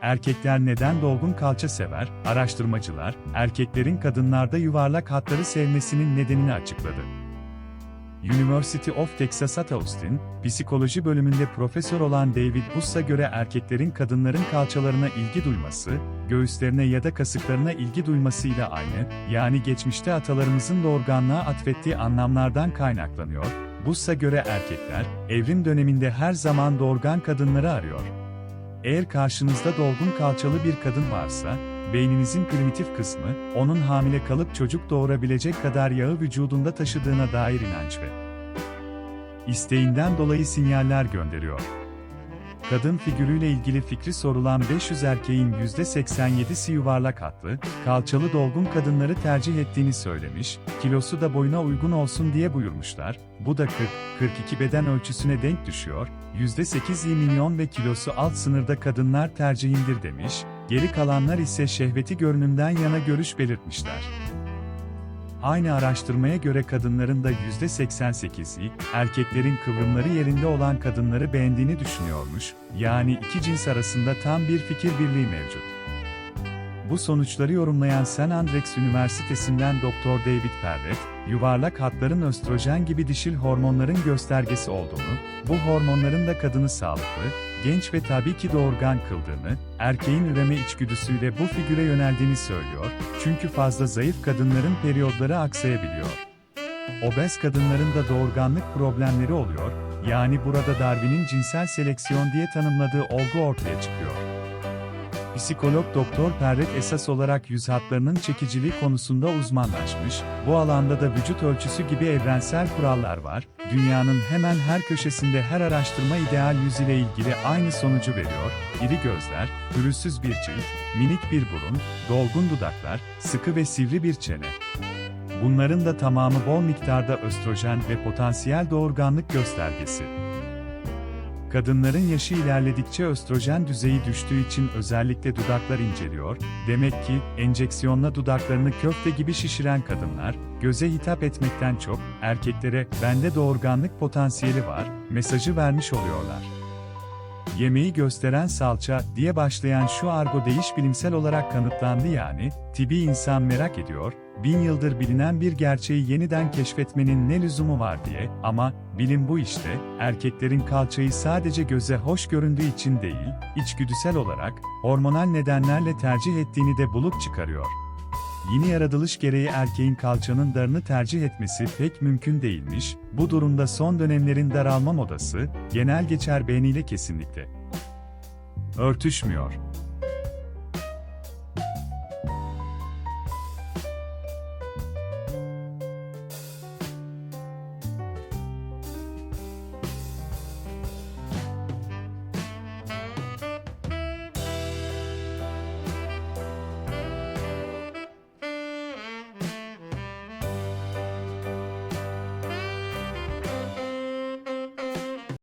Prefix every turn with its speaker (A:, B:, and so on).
A: Erkekler neden dolgun kalça sever? Araştırmacılar, erkeklerin kadınlarda yuvarlak hatları sevmesinin nedenini açıkladı. University of Texas at Austin, psikoloji bölümünde profesör olan David Buss'a göre erkeklerin kadınların kalçalarına ilgi duyması, göğüslerine ya da kasıklarına ilgi duymasıyla aynı, yani geçmişte atalarımızın doğurganlığa atfettiği anlamlardan kaynaklanıyor. Buss'a göre erkekler, evrim döneminde her zaman doğurgan kadınları arıyor. Eğer karşınızda dolgun kalçalı bir kadın varsa, beyninizin primitif kısmı, onun hamile kalıp çocuk doğurabilecek kadar yağı vücudunda taşıdığına dair inanç ve isteğinden dolayı sinyaller gönderiyor. Kadın figürüyle ilgili fikri sorulan 500 erkeğin %87'si yuvarlak hatlı, kalçalı dolgun kadınları tercih ettiğini söylemiş, kilosu da boyuna uygun olsun diye buyurmuşlar, bu da 40-42 beden ölçüsüne denk düşüyor, %8 milyon ve kilosu alt sınırda kadınlar tercihindir demiş, geri kalanlar ise şehveti görünümden yana görüş belirtmişler. Aynı araştırmaya göre kadınların da %88'i, erkeklerin kıvrımları yerinde olan kadınları beğendiğini düşünüyormuş, yani iki cins arasında tam bir fikir birliği mevcut. Bu sonuçları yorumlayan St. Andrews Üniversitesi'nden Dr. David Perret, yuvarlak hatların östrojen gibi dişil hormonların göstergesi olduğunu, bu hormonların da kadını sağlıklı, genç ve tabii ki doğurgan kıldığını, erkeğin üreme içgüdüsüyle bu figüre yöneldiğini söylüyor, çünkü fazla zayıf kadınların periyodları aksayabiliyor. Obez kadınların da doğurganlık problemleri oluyor, yani burada Darwin'in cinsel seleksiyon diye tanımladığı olgu ortaya çıkıyor. Psikolog Doktor Perret esas olarak yüz hatlarının çekiciliği konusunda uzmanlaşmış, bu alanda da vücut ölçüsü gibi evrensel kurallar var, dünyanın hemen her köşesinde her araştırma ideal yüz ile ilgili aynı sonucu veriyor, iri gözler, pürüzsüz bir cilt, minik bir burun, dolgun dudaklar, sıkı ve sivri bir çene. Bunların da tamamı bol miktarda östrojen ve potansiyel doğurganlık göstergesi. Kadınların yaşı ilerledikçe östrojen düzeyi düştüğü için özellikle dudaklar inceliyor, demek ki enjeksiyonla dudaklarını köfte gibi şişiren kadınlar, göze hitap etmekten çok, erkeklere bende doğurganlık potansiyeli var, mesajı vermiş oluyorlar. Yemeği gösteren salça diye başlayan şu argo değiş bilimsel olarak kanıtlandı yani, tibi insan merak ediyor, bin yıldır bilinen bir gerçeği yeniden keşfetmenin ne lüzumu var diye, ama, bilim bu işte, erkeklerin kalçayı sadece göze hoş göründüğü için değil, içgüdüsel olarak, hormonal nedenlerle tercih ettiğini de bulup çıkarıyor. Yeni yaratılış gereği erkeğin kalçanın darını tercih etmesi pek mümkün değilmiş, bu durumda son dönemlerin daralma modası, genel geçer beğeniyle kesinlikle örtüşmüyor.